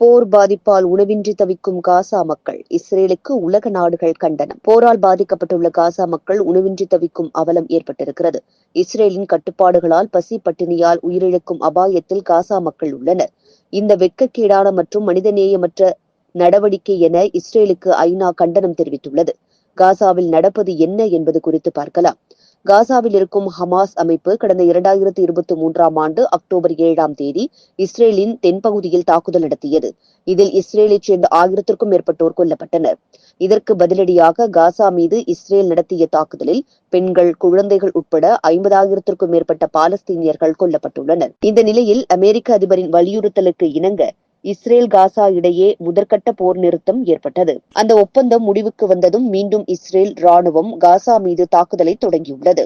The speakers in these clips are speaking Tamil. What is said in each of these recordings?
போர் பாதிப்பால் உணவின்றி தவிக்கும் காசா மக்கள். இஸ்ரேலுக்கு உலக நாடுகள் கண்டனம். போரால் பாதிக்கப்பட்டுள்ள காசா மக்கள் உணவின்றி தவிக்கும் அவலம் ஏற்பட்டிருக்கிறது. இஸ்ரேலின் கட்டுப்பாடுகளால் பசி பட்டினியால் உயிரிழக்கும் அபாயத்தில் காசா மக்கள் உள்ளனர். இந்த வெட்கக்கேடான மற்றும் மனிதநேயமற்ற நடவடிக்கை என இஸ்ரேலுக்கு ஐநா கண்டனம் தெரிவித்துள்ளது. காசாவில் நடப்பது என்ன என்பது குறித்து பார்க்கலாம். காசாவில் இருக்கும் ஹமாஸ் அமைப்பு கடந்த இரண்டாயிரத்தி இருபத்தி மூன்றாம் ஆண்டு அக்டோபர் ஏழாம் தேதி இஸ்ரேலின் தென்பகுதியில் தாக்குதல் நடத்தியது. இதில் இஸ்ரேலைச் சேர்ந்த ஆயிரத்திற்கும் மேற்பட்டோர் கொல்லப்பட்டனர். இதற்கு பதிலடியாக காசா மீது இஸ்ரேல் நடத்திய தாக்குதலில் பெண்கள் குழந்தைகள் உட்பட ஐம்பதாயிரத்திற்கும் மேற்பட்ட பாலஸ்தீனியர்கள் கொல்லப்பட்டுள்ளனர். இந்த நிலையில் அமெரிக்க அதிபரின் வலியுறுத்தலுக்கு இணங்க இஸ்ரேல் காசா இடையே முதற்கட்ட போர் நிறுத்தம் ஏற்பட்டது. அந்த ஒப்பந்தம் முடிவுக்கு வந்ததும் மீண்டும் இஸ்ரேல் ராணுவம் காசா மீது தாக்குதலை தொடங்கியுள்ளது.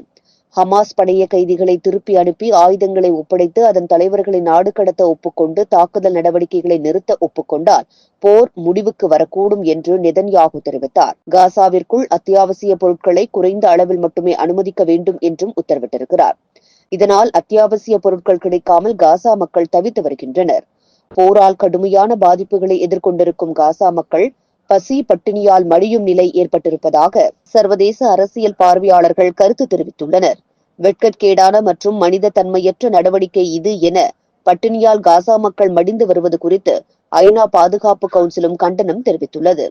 ஹமாஸ் படைய கைதிகளை திருப்பி அனுப்பி ஆயுதங்களை ஒப்படைத்து அதன் தலைவர்களை நாடு கடத்த ஒப்புக்கொண்டு தாக்குதல் நடவடிக்கைகளை நிறுத்த ஒப்புக்கொண்டால் போர் முடிவுக்கு வரக்கூடும் என்று நெதன்யாகு தெரிவித்தார். காசாவிற்குள் அத்தியாவசிய பொருட்களை குறைந்த அளவில் மட்டுமே அனுமதிக்க வேண்டும் என்றும் உத்தரவிட்டிருக்கிறார். இதனால் அத்தியாவசிய பொருட்கள் கிடைக்காமல் காசா மக்கள் தவித்து வருகின்றனர். போரால் கடுமையான பாதிப்புகளை எதிர்கொண்டிருக்கும் காசா மக்கள் பசி பட்டினியால் மடியும் நிலை ஏற்பட்டிருப்பதாக சர்வதேச அரசியல் பார்வையாளர்கள் கருத்து தெரிவித்துள்ளனர். வெட்கக்கேடான மற்றும் மனித தன்மையற்ற நடவடிக்கை இது என பட்டினியால் காசா மக்கள் மடிந்து வருவது குறித்து ஐநா பாதுகாப்பு கவுன்சிலும் கண்டனம் தெரிவித்துள்ளது.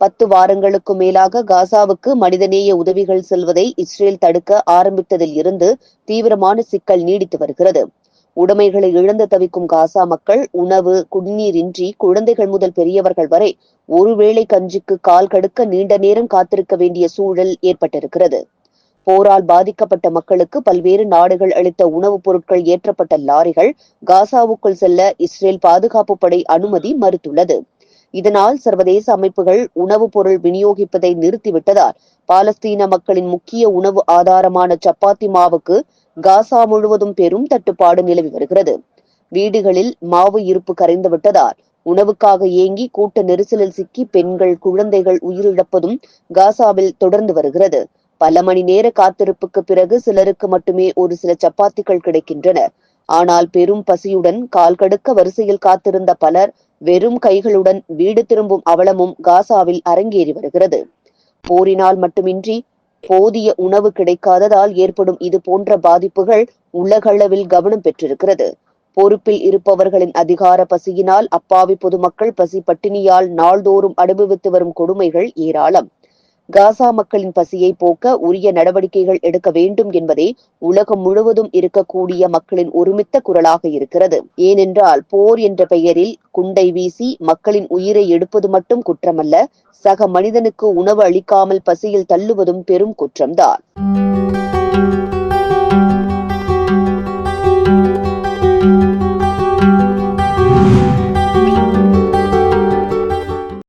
பத்து வாரங்களுக்கு மேலாக காசாவுக்கு மனிதநேய உதவிகள் செல்வதை இஸ்ரேல் தடுக்க ஆரம்பித்ததில் இருந்து தீவிரமான சிக்கல் நீடித்து வருகிறது. உடைமைகளை இழந்து தவிக்கும் காசா மக்கள் உணவு குடிநீர் இன்றி குழந்தைகள் முதல் பெரியவர்கள் வரை ஒருவேளை கஞ்சிக்கு கால் கடுக்க நீண்ட நேரம் காத்திருக்க வேண்டிய சூழல் ஏற்பட்டிருக்கிறது. போரால் பாதிக்கப்பட்ட மக்களுக்கு பல்வேறு நாடுகள் அளித்த உணவுப் பொருட்கள் ஏற்றப்பட்ட லாரிகள் காசாவுக்குள் செல்ல இஸ்ரேல் பாதுகாப்பு படை அனுமதி மறுத்துள்ளது. இதனால் சர்வதேச அமைப்புகள் உணவுப் பொருள் விநியோகிப்பதை நிறுத்திவிட்டதால் பாலஸ்தீன மக்களின் முக்கிய உணவு ஆதாரமான சப்பாத்தி மாவுக்கு காசா முழுவதும் பெரும் தட்டுப்பாடு நிலவி வருகிறது. வீடுகளில் மாவு இருப்பு கரைந்து விட்டதால் உணவுக்காக ஏங்கி கூட்ட நெரிசலில் சிக்கி பெண்கள் குழந்தைகள் உயிரிழப்பதும் காசாவில் தொடர்ந்து வருகிறது. பல மணி நேர காத்திருப்புக்கு பிறகு சிலருக்கு மட்டுமே ஒரு சில சப்பாத்திகள் கிடைக்கின்றன. ஆனால் பெரும் பசியுடன் கால் கடுக்க வரிசையில் காத்திருந்த பலர் வெறும் கைகளுடன் வீடு திரும்பும் அவலமும் காசாவில் அரங்கேறி வருகிறது. போரினால் மட்டுமின்றி போதிய உணவு கிடைக்காததால் ஏற்படும் இது போன்ற பாதிப்புகள் உலகளவில் கவனம் பெற்றிருக்கிறது. பொறுப்பில் இருப்பவர்களின் அதிகார பசியினால் அப்பாவி பொதுமக்கள் பசி பட்டினியால் நாள்தோறும் அனுபவித்து வரும் கொடுமைகள் ஏராளம். காசா மக்களின் பசியை போக்க உரிய நடவடிக்கைகள் எடுக்க வேண்டும் என்பதே உலகம் முழுவதும் இருக்கக்கூடிய மக்களின் ஒருமித்த குரலாக இருக்கிறது. ஏனென்றால் போர் என்ற பெயரில் குண்டை வீசி மக்களின் உயிரை எடுப்பது மட்டும் குற்றமல்ல சக மனிதனுக்கு உணவு அளிக்காமல் பசியில் தள்ளுவதும் பெரும் குற்றம்தான்.